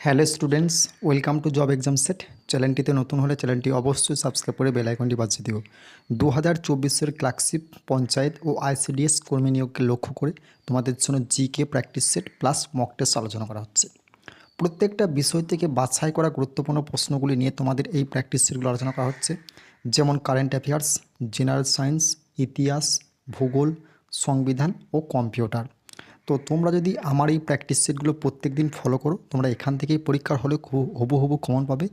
Hello students, welcome to job exam set. চ্যানেলটিতে নতুন হলে চ্যানেলটি অবশ্যই সাবস্ক্রাইব করে বেল আইকনটি বাজিয়ে দিও। দু হাজার চব্বিশের ক্লার্কশিপ পঞ্চায়েত ও আইসিডিএস কর্মী নিয়োগকে লক্ষ্য করে তোমাদের জন্য GK practice set plus mock test আলোচনা করা হচ্ছে। প্রত্যেকটা বিষয় থেকে বাছাই করা গুরুত্বপূর্ণ প্রশ্নগুলি নিয়ে তোমাদের এই প্র্যাকটিস সেটগুলো আলোচনা করা হচ্ছে। যেমন কারেন্ট অ্যাফেয়ার্স, জেনারেল সায়েন্স, ইতিহাস, ভূগোল, সংবিধান ও কম্পিউটার। তো তোমরা যদি আমার এই প্র্যাকটিস সেটগুলো প্রত্যেক দিন ফলো করো, তোমরা এখান থেকেই পরীক্ষার হলে খুব হবু হবু কমন পাবে।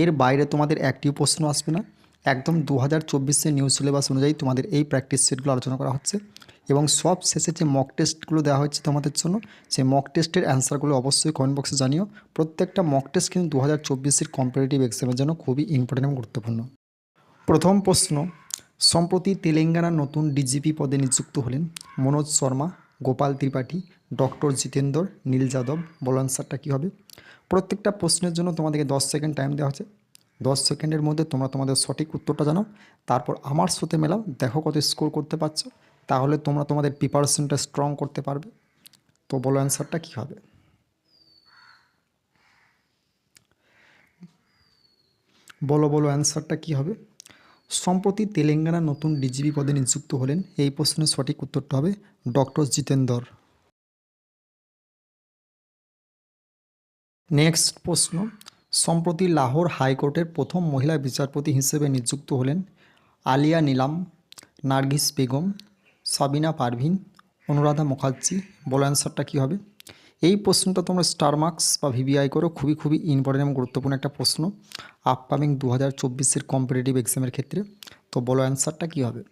এর বাইরে তোমাদের একটিও প্রশ্ন আসবে না। একদম দু হাজার চব্বিশের নিউ সিলেবাস অনুযায়ী তোমাদের এই প্র্যাকটিস সেটগুলো আলোচনা করা হচ্ছে এবং সব শেষে যে মক টেস্টগুলো দেওয়া হচ্ছে তোমাদের জন্য সেই মক টেস্টের অ্যান্সারগুলো অবশ্যই কমেন্ট বক্সে জানিও। প্রত্যেকটা মক টেস্ট কিন্তু দু হাজার চব্বিশের কম্পিটিটিভ এক্সামের জন্য খুবই ইম্পর্টেন্ট এবং গুরুত্বপূর্ণ। প্রথম প্রশ্ন, সম্প্রতি তেলেঙ্গানার নতুন ডিজিপি পদে নিযুক্ত হলেন মনোজ শর্মা। গোপাল ত্রিপাঠী, ডক্টর জিতেন্দর, নীল যাদব, বল আনসারটা কী হবে? প্রত্যেকটা প্রশ্নের জন্য তোমাদেরকে দশ সেকেন্ড টাইম দেওয়া হচ্ছে দশ সেকেন্ডের মধ্যে তোমরা তোমাদের সঠিক উত্তরটা জানাও তারপর আমার সাথে মেলাও, দেখো কত স্কোর করতে পারছ। তাহলে তোমরা তোমাদের প্রিপারেশনটা স্ট্রং করতে পারবে। তো বলো অ্যান্সারটা কী হবে? বলো বলো অ্যান্সারটা কী হবে? সম্প্রতি তেলেঙ্গানা নতুন ডিজিপি পদে নিযুক্ত হলেন, এই প্রশ্নের সঠিক উত্তরটা হবে ডক্টর জিতেন্দর। নেক্সট প্রশ্ন, সম্প্রতি লাহোর হাইকোর্টের প্রথম মহিলা বিচারপতি হিসেবে নিযুক্ত হলেন আলিয়া নীলাম, নার্গিস বেগম, সাবিনা পারভিন, অনুরাধা মুখার্জি। বলো অ্যান্সারটা কী হবে? এই প্রশ্নটা তোমরা স্টার মার্কস বা ভিভিআই করো, খুবই খুবই ইম্পর্টেন্ট এবং গুরুত্বপূর্ণ একটা প্রশ্ন। আপকামিং দু হাজার চব্বিশের কম্পিটিটিভ এক্সামের ক্ষেত্রে। তো বলো অ্যান্সারটা কী হবে?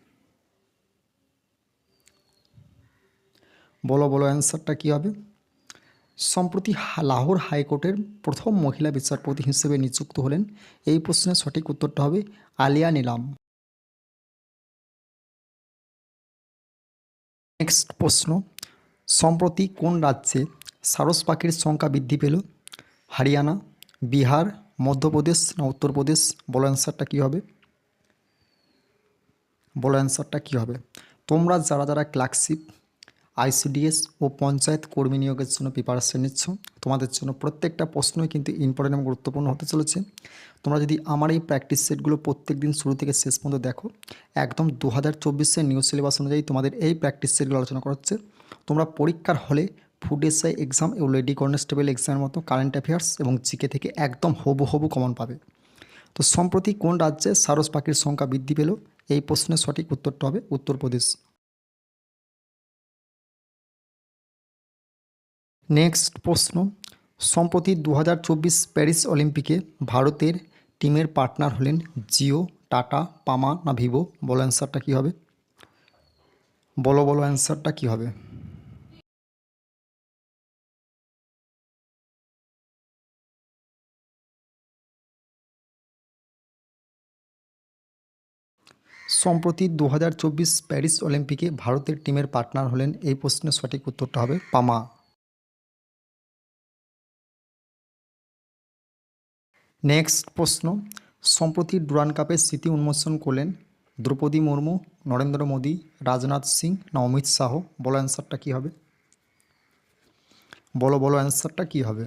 বলো বলো অ্যান্সারটা কী হবে? সম্প্রতি লাহোর হাইকোর্টের প্রথম মহিলা বিচারপতি হিসেবে নিযুক্ত হলেন। এই প্রশ্নের সঠিক উত্তরটা হবে আলিয়া নিলাম। নেক্সট প্রশ্ন, সম্প্রতি কোন রাজ্যে সারস পাখির সংখ্যা বৃদ্ধি পেল। হরিয়ানা, বিহার, মধ্যপ্রদেশ না উত্তরপ্রদেশ? বলো অ্যান্সারটা কী হবে? বলো অ্যান্সারটা কী হবে? তোমরা যারা যারা ক্লার্কশিপ আইসিডিএস ও পঞ্চায়েত কর্মী নিয়োগের জন্য প্রিপারেশন নিচ্ছ, তোমাদের জন্য প্রত্যেকটা প্রশ্নই কিন্তু ইম্পর্টেন্ট এবং গুরুত্বপূর্ণ হতে চলেছে। তোমরা যদি আমার এই প্র্যাকটিস সেটগুলো প্রত্যেক দিন শুরু থেকে শেষ পর্যন্ত দেখো, একদম দু হাজার চব্বিশের নিউ সিলেবাস অনুযায়ী তোমাদের এই প্র্যাকটিস সেটগুলো আলোচনা করা হচ্ছে। তোমরা পরীক্ষার হলে ফুড এসআই এক্সাম এবং লেডি কনস্টেবল এক্সামের মতো কারেন্ট অ্যাফেয়ার্স এবং জিকে থেকে একদম হবু হবু কমন পাবে। তো সম্প্রতি কোন রাজ্যে সারস পাখির সংখ্যা বৃদ্ধি পেল? এই প্রশ্নের সঠিক উত্তরটা হবে উত্তরপ্রদেশ। নেক্সট প্রশ্ন, সম্প্রতি দু হাজার চব্বিশ প্যারিস অলিম্পিকে ভারতের টিমের পার্টনার হলেন জিও, টাটা, পামা, না ভিভো? বলো অ্যান্সারটা কী হবে? বলো বলো অ্যান্সারটা কী হবে? সম্প্রতি দু হাজার চব্বিশ প্যারিস অলিম্পিকে ভারতের টিমের পার্টনার হলেন, এই প্রশ্নের সঠিক উত্তরটা হবে পামা। নেক্সট প্রশ্ন, সম্প্রতি ডুরান কাপের স্মৃতি উন্মোচন করলেন দ্রৌপদী মুর্মু, নরেন্দ্র মোদী, রাজনাথ সিং না অমিত শাহ? বলো অ্যান্সারটা কী হবে? বলো বলো অ্যান্সারটা কী হবে?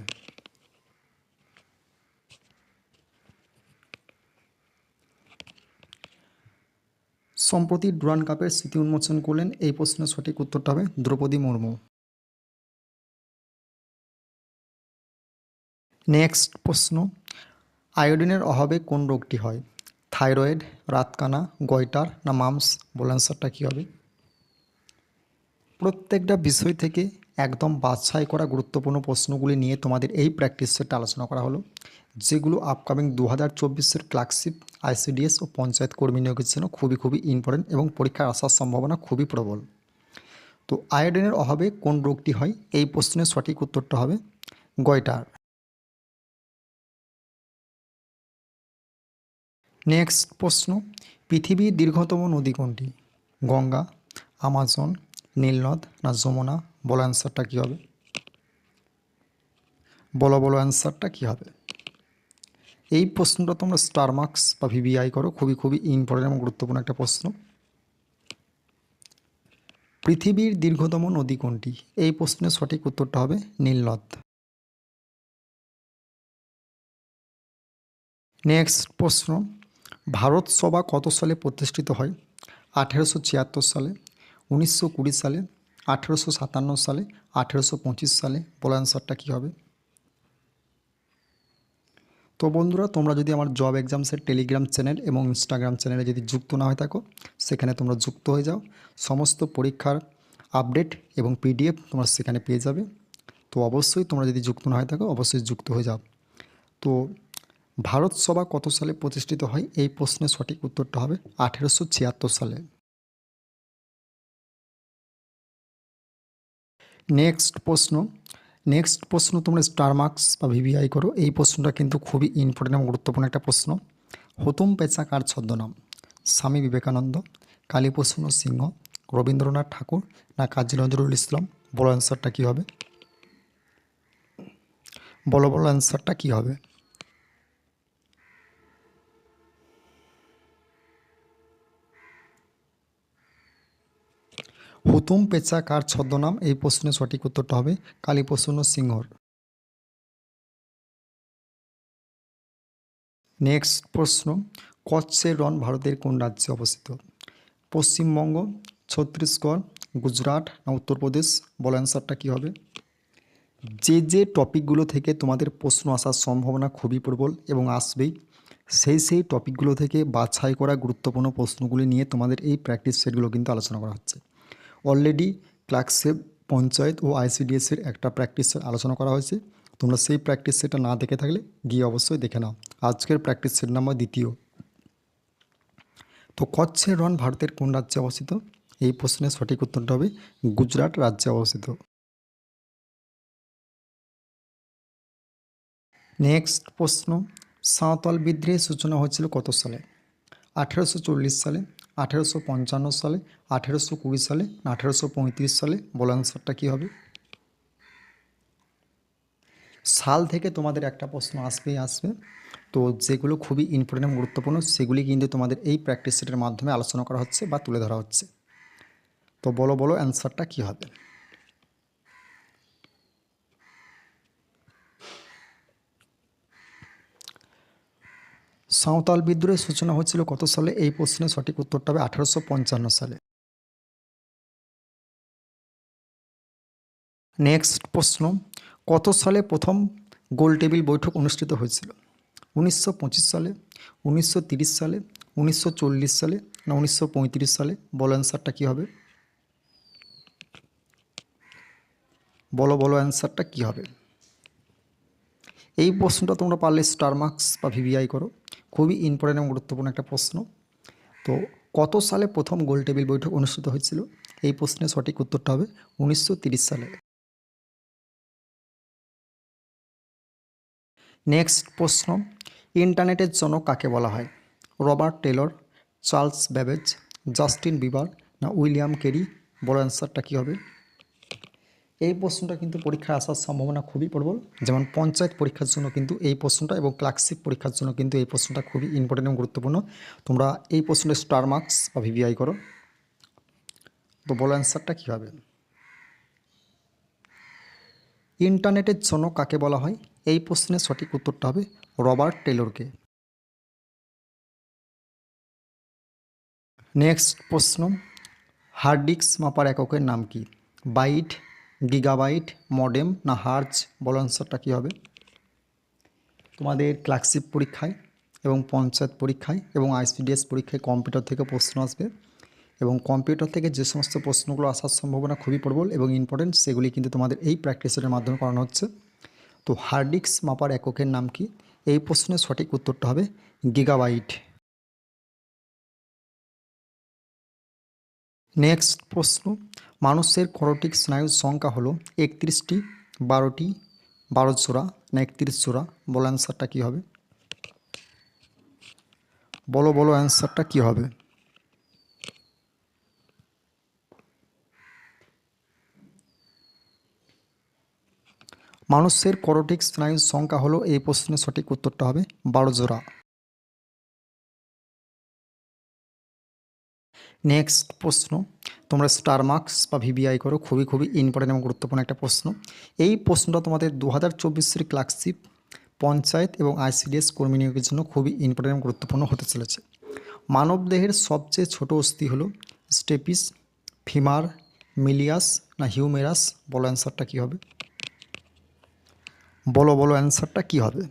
সম্প্রতি ডুরান কাপের স্মৃতি উন্মোচন করলেন, এই প্রশ্নের সঠিক উত্তরটা হবে দ্রৌপদী মুর্মু। নেক্সট প্রশ্ন, আয়োডিনের অভাবে কোন রোগটি হয়? থাইরয়েড, রাতকানা, গয়টার না মামস? বলে অ্যান্সারটা কী হবে? প্রত্যেকটা বিষয় থেকে একদম বাছাই করা গুরুত্বপূর্ণ প্রশ্নগুলি নিয়ে তোমাদের এই প্র্যাকটিস সেটটা আলোচনা করা হলো, যেগুলো আপকামিং দু হাজার চব্বিশের ক্লার্কশিপ আইসিডিএস ও পঞ্চায়েত কর্মী নিয়োগের জন্য খুবই খুবই ইম্পর্টেন্ট এবং পরীক্ষায় আসার সম্ভাবনা খুবই প্রবল। তো আয়োডিনের অভাবে কোন রোগটি হয়, এই প্রশ্নের সঠিক উত্তরটা হবে গয়টার নেক্সট প্রশ্ন, পৃথিবীর দীর্ঘতম নদী কোনটি? গঙ্গা, আমাজন, নীলনদ না যমুনা? বলো অ্যান্সারটা কী হবে? বলো বলো অ্যান্সারটা কী হবে? এই প্রশ্নটা তোমরা স্টার মার্কস বা ভিভিআই করো, খুবই খুবই ইম্পর্টেন্ট এবং গুরুত্বপূর্ণ একটা প্রশ্ন। পৃথিবীর দীর্ঘতম নদী কোনটি? এই প্রশ্নের সঠিক উত্তরটা হবে নীলনদ। নেক্সট প্রশ্ন, ভারত সভা কত সালে প্রতিষ্ঠিত হয়? আঠেরোশো ছিয়াত্তর সালে, উনিশশো কুড়ি সালে আঠেরোশো সাতান্ন সালে, আঠেরোশো পঁচিশ সালে বলো অ্যান্সারটা কী হবে? তো বন্ধুরা, তোমরা যদি আমার জব এক্সামসের টেলিগ্রাম চ্যানেল এবং ইনস্টাগ্রাম চ্যানেলে যদি যুক্ত না হয়ে থাকো, সেখানে তোমরা যুক্ত হয়ে যাও। সমস্ত পরীক্ষার আপডেট এবং পিডিএফ তোমরা সেখানে পেয়ে যাবে। তো অবশ্যই তোমরা যদি যুক্ত না হয়ে থাকো, অবশ্যই যুক্ত হয়ে যাও। তো ভারত সভা কত সালে প্রতিষ্ঠিত হয়? এই প্রশ্নের সঠিক উত্তরটা হবে আঠেরোশো ছিয়াত্তর সালে। নেক্সট প্রশ্ন নেক্সট প্রশ্ন তোমরা স্টার মার্কস বা ভিভিআই করো। এই প্রশ্নটা কিন্তু খুবই ইম্পর্টেন্ট এবং গুরুত্বপূর্ণ একটা প্রশ্ন। হতুম পেঁচা কার ছদ্মনাম? স্বামী বিবেকানন্দ, কালীপ্রসন্ন সিংহ, রবীন্দ্রনাথ ঠাকুর না কাজী নজরুল ইসলাম? বলো অ্যান্সারটা কী হবে? বলো বলো অ্যান্সারটা কী হবে? হুতুম পেঁচা কার ছদ্মনাম এই প্রশ্নের সঠিক উত্তরটা হবে কালীপ্রসন্ন সিংহর। নেক্সট প্রশ্ন, কচ্ছের রন ভারতের কোন রাজ্যে অবস্থিত? পশ্চিমবঙ্গ, ছত্তিশগড়, গুজরাট না উত্তরপ্রদেশ? বলো অ্যান্সারটা কী হবে? যে যে টপিকগুলো থেকে তোমাদের প্রশ্ন আসার সম্ভাবনা খুবই প্রবল এবং আসবেই, সেই সেই টপিকগুলো থেকে বাছাই করা গুরুত্বপূর্ণ প্রশ্নগুলি নিয়ে তোমাদের এই প্র্যাকটিস সেটগুলো কিন্তু আলোচনা করা হচ্ছে। অলরেডি ক্লাকসেপ পঞ্চায়েত ও আইসিডিএসের একটা প্র্যাকটিস সেট আলোচনা করা হয়েছে। তোমরা সেই প্র্যাকটিস সেটটা না দেখে থাকলে গিয়ে অবশ্যই দেখে নাও। আজকের প্র্যাকটিস সেট নাম্বার দ্বিতীয়। তো কচ্ছের রন ভারতের কোন রাজ্যে অবস্থিত? এই প্রশ্নের সঠিক উত্তরটা হবে গুজরাট রাজ্যে অবস্থিত। নেক্সট প্রশ্ন, সাঁওতাল বিদ্রোহের সূচনা হয়েছিল কত সালে? আঠেরোশো চল্লিশ সালে আঠেরোশো পঞ্চান্ন সালে, আঠেরোশো কুড়ি সালে আঠেরোশো পঁয়ত্রিশ সালে বল অ্যান্সারটা কী হবে? সাল থেকে তোমাদের একটা প্রশ্ন আসবেই আসবে। তো যেগুলো খুবই ইম্পর্টেন্ট গুরুত্বপূর্ণ, সেগুলি কিন্তু তোমাদের এই প্র্যাকটিস সেটের মাধ্যমে আলোচনা করা হচ্ছে বা তুলে ধরা হচ্ছে। তো বলো বলো অ্যান্সারটা কী হবে? সাঁওতাল বিদ্রোহের সূচনা হয়েছিল কত সালে? এই প্রশ্নের সঠিক উত্তরটা হবে আঠারোশো পঞ্চান্ন সালে। নেক্সট প্রশ্ন, কত সালে প্রথম গোল টেবিল বৈঠক অনুষ্ঠিত হয়েছিল? উনিশশো পঁচিশ সালে, উনিশশো সালে, উনিশশো চল্লিশ সালে না উনিশশো পঁয়ত্রিশ সালে? বলো অ্যান্সারটা কী হবে? বলো বলো অ্যান্সারটা কী হবে? এই প্রশ্নটা তোমরা পারলে স্টার মার্কস বা ভিভিআই করো। খুবই ইম্পর্টেন্ট এবং গুরুত্বপূর্ণ একটা প্রশ্ন। তো কত সালে প্রথম গোল টেবিল বৈঠক অনুষ্ঠিত হয়েছিল? এই প্রশ্নের সঠিক উত্তরটা হবে উনিশশো সালে। নেক্সট প্রশ্ন, ইন্টারনেটের জনক কাকে বলা হয়? Robert Taylor, Charles Babbage, Justin Bieber না উইলিয়াম কেরি? বড় অ্যান্সারটা কী হবে? এই প্রশ্নটা কিন্তু পরীক্ষায় আসার সম্ভাবনা খুবই প্রবল। যেমন পঞ্চায়েত পরীক্ষার জন্য কিন্তু এই প্রশ্নটা এবং ক্লাসিক পরীক্ষার জন্য কিন্তু এই প্রশ্নটা খুবই ইম্পর্টেন্ট এবং গুরুত্বপূর্ণ। তোমরা এই প্রশ্নের স্টার মার্কস বা ভিভিআই করো। তো বলো অ্যান্সারটা কী হবে ইন্টারনেটের জন্য কাকে বলা হয়? এই প্রশ্নের সঠিক উত্তরটা হবে রবার্ট টেলরকে। নেক্সট প্রশ্ন, হার্ড ডিস্ক মাপার এককের নাম কি? বাইট গিগাবাইট, মডেম, না হার্জ, বলো আনসারটা কী হবে? তোমাদের ক্লাসিক পরীক্ষায় এবং পঞ্চায়েত পরীক্ষায় এবং আইসিডিএস পরীক্ষায় কম্পিউটার থেকে প্রশ্ন আসবে এবং কম্পিউটার থেকে যে সমস্ত প্রশ্নগুলো আসার সম্ভাবনা খুবই প্রবল এবং ইম্পর্টেন্ট সেগুলি কিন্তু তোমাদের এই প্র্যাকটিসের মাধ্যমে করানো হচ্ছে। তো হার্ড ডিস্ক মাপার এককের নাম কি? এই প্রশ্নের সঠিক উত্তরটা হবে গিগাবাইট। নেক্সট প্রশ্ন, মানুষের করোটিক স্নায়ুর সংখ্যা হলো একত্রিশটি, বারোটি, বারো জোড়া না একত্রিশ জোড়া? বলো অ্যান্সারটা কী হবে? বলো বলো অ্যান্সারটা কী হবে? মানুষের করোটিক স্নায়ুর সংখ্যা হলো এই প্রশ্নের সঠিক উত্তরটা হবে বারো জোড়া। নেক্সট প্রশ্ন, তোমরা স্টার মার্কস বা ভিবিআই করো, খুবই খুবই ইম্পর্টেন্ট এবং গুরুত্বপূর্ণ একটা প্রশ্ন। এই প্রশ্নটা তোমাদের দু হাজার চব্বিশের ক্লাসিপ পঞ্চায়েত এবং আইসিডিএস কর্মী নিয়োগের জন্য খুবই ইম্পর্টেন্ট এবং গুরুত্বপূর্ণ হতে চলেছে। মানবদেহের সবচেয়ে ছোট অস্থি হলো স্টেপিস ফিমার মিলিয়াস না হিউমেরাস বলো অ্যান্সারটা কী হবে? বলো বলো অ্যান্সারটা কী হবে?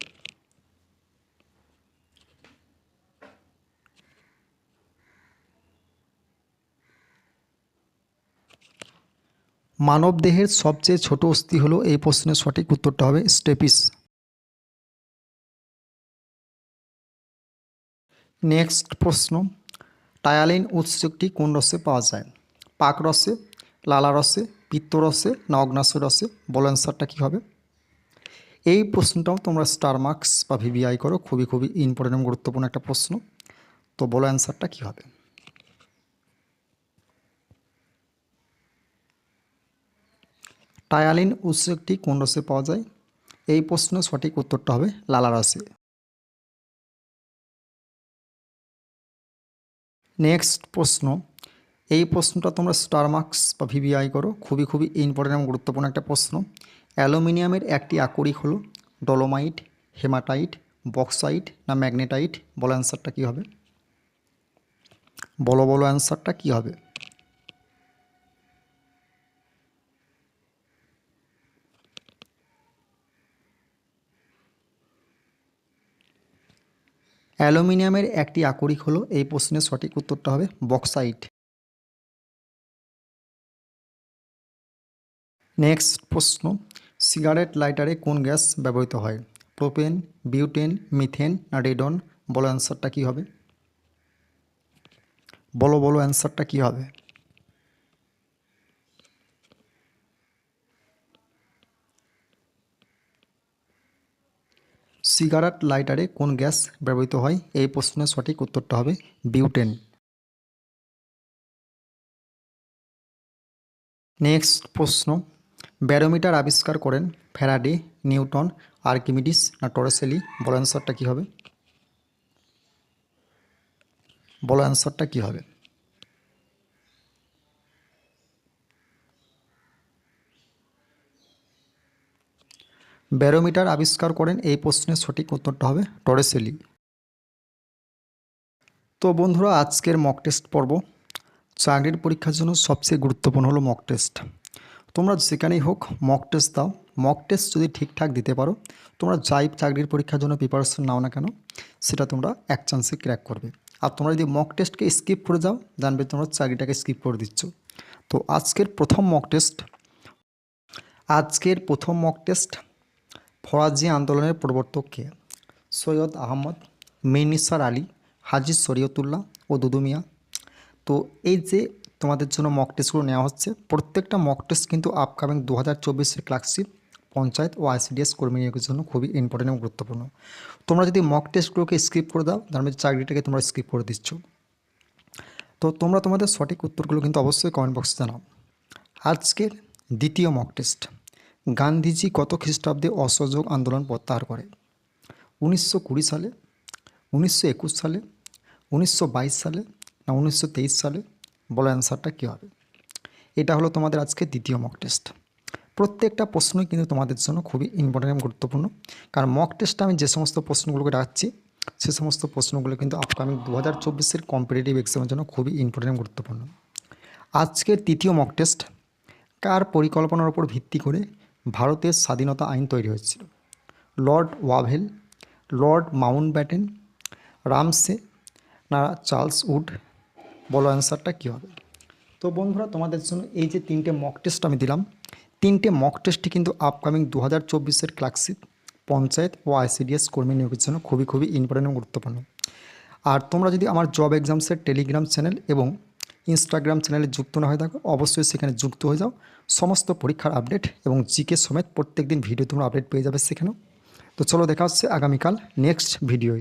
মানবদেহের সবচেয়ে ছোট অস্থি হলো এই প্রশ্নের সঠিক উত্তরটা হবে স্টেপিস নেক্সট প্রশ্ন, টায়ালিন উৎসটি কোন রসে পাওয়া যায়? পাক রসে, লালা রসে পিত্তরসে না অগ্নাশয় রসে? বলো অ্যান্সারটা কী হবে? এই প্রশ্নটাও তোমরা স্টার মার্কস বা ভিভিআই করো, খুবই খুবই ইম্পর্টেন্ট গুরুত্বপূর্ণ একটা প্রশ্ন। তো বলো অ্যান্সারটা কী হবে? টায়ালিন উৎসেকটি কোন রসে পাওয়া যায়? এই প্রশ্ন সঠিক উত্তরটা হবে লালা রসে। নেক্সট প্রশ্ন। এই প্রশ্নটা তোমরা স্টার মার্কস বা ভিভিআই করো, খুবই খুবই ইম্পর্টেন্ট এবং গুরুত্বপূর্ণ একটা প্রশ্ন। অ্যালুমিনিয়ামের একটি আকরিক হলো ডলোমাইট, হেমাটাইট, বক্সাইট না ম্যাগনেটাইট, বলো অ্যান্সারটা কী হবে? বলো বলো অ্যান্সারটা কী হবে? অ্যালুমিনিয়ামের একটি আকরিক হলো, এই প্রশ্নের সঠিক উত্তরটা হবে বক্সাইট। নেক্সট প্রশ্ন, সিগারেট লাইটারে কোন গ্যাস ব্যবহৃত হয়? প্রোপেন, বিউটেন, মিথেন না রেডন? বলো অ্যান্সারটা কী হবে? বলো বলো অ্যান্সারটা কী হবে? সিগারেট লাইটারে কোন গ্যাস ব্যবহৃত হয়? এই প্রশ্নের সঠিক উত্তরটা হবে বিউটেন। নেক্সট প্রশ্ন। ব্যারোমিটার আবিষ্কার করেন ফ্যারাডে, নিউটন, আর্কিমিডিস না টরেসেলি? বলো অ্যান্সারটা কী হবে? বলো অ্যান্সারটা কী হবে? ব্যারোমিটার আবিষ্কার করেন এই প্রশ্নের সঠিক উত্তরটা হবে টরেসেলি। তো বন্ধুরা, আজকের মক টেস্ট পর্ব চাকরির পরীক্ষার জন্য সবচেয়ে গুরুত্বপূর্ণ হলো মক টেস্ট তোমরা যেখানেই হোক মক টেস্ট দাও। মক টেস্ট যদি ঠিকঠাক দিতে পারো, তোমরা যাই চাকরির পরীক্ষার জন্য প্রিপারেশন নাও না কেন, সেটা তোমরা এক চান্সে ক্র্যাক করবে। আর তোমরা যদি মক টেস্টকে স্কিপ করে যাও জানবে তোমরা চাকরিটাকে স্কিপ করে দিচ্ছ। তো আজকের প্রথম মক টেস্ট আজকের প্রথম মক টেস্ট ফরাজি আন্দোলনের প্রবর্তক কে সৈয়দ আহমদ মিনিসার আলী হাজির শরীয়তুল্লাহ ও দুদুমিয়া তো এই যে তোমাদের জন্য মক টেস্টগুলো নেওয়া হচ্ছে, প্রত্যেকটা মক টেস্ট কিন্তু আপকামিং দু হাজার চব্বিশের ক্লাসশিপ পঞ্চায়েত ও আইসিডিএস কর্মী নিয়োগের জন্য খুবই ইম্পর্টেন্ট এবং গুরুত্বপূর্ণ। তোমরা যদি মক টেস্টগুলোকে স্কিপ করে দাও তার মধ্যে চাকরিটাকে তোমরা স্কিপ করে দিচ্ছ। তো তোমরা তোমাদের সঠিক উত্তরগুলো কিন্তু অবশ্যই কমেন্ট বক্সে জানাও। আজকের দ্বিতীয় মক টেস্ট গান্ধীজি কত খ্রিস্টাব্দে অসহযোগ আন্দোলন প্রত্যাহার করে? উনিশশো কুড়ি সালে, উনিশশো একুশ সালে, উনিশশো বাইশ সালে না উনিশশো তেইশ সালে? বলো অ্যান্সারটা কী হবে? এটা হলো তোমাদের আজকে দ্বিতীয় মক টেস্ট প্রত্যেকটা প্রশ্নই কিন্তু তোমাদের জন্য খুবই ইম্পর্টেন্ট গুরুত্বপূর্ণ। কারণ মক টেস্টে আমি যে সমস্ত প্রশ্নগুলোকে রাখছি সে সমস্ত প্রশ্নগুলো কিন্তু আপকামিং দু হাজার চব্বিশের কম্পিটিটিভ এক্সামের জন্য খুবই ইম্পর্টেন্ট গুরুত্বপূর্ণ। আজকের তৃতীয় মক টেস্ট কার পরিকল্পনার উপর ভিত্তি করে ভারতের স্বাধীনতা আইন তৈরি হয়েছিল। Lord Wavell, Lord Mountbatten Ramsay না চার্লস উড? বলো অ্যান্সারটা কী হবে? তো বন্ধুরা, তোমাদের জন্য এই যে তিনটে মক টেস্ট আমি দিলাম, তিনটে মক টেস্টটি কিন্তু আপকামিং দু হাজার চব্বিশের ক্লাসিক পঞ্চায়েত ও আইসিডিএস কর্মী নিয়োগের জন্য খুবই খুবই ইম্পর্টেন্ট এবং গুরুত্বপূর্ণ। আর তোমরা যদি আমার জব এক্সামসের টেলিগ্রাম চ্যানেল এবং ইনস্টাগ্রাম চ্যানেলে যুক্ত না হয়ে থাকো, অবশ্যই সেখানে যুক্ত হয়ে যাও। সমস্ত পরীক্ষার আপডেট এবং জিকে সমেত প্রত্যেক দিন ভিডিও তোমরা আপডেট পেয়ে যাবে সেখানেও। তো চলো দেখা হচ্ছে আগামীকাল নেক্সট ভিডিওয়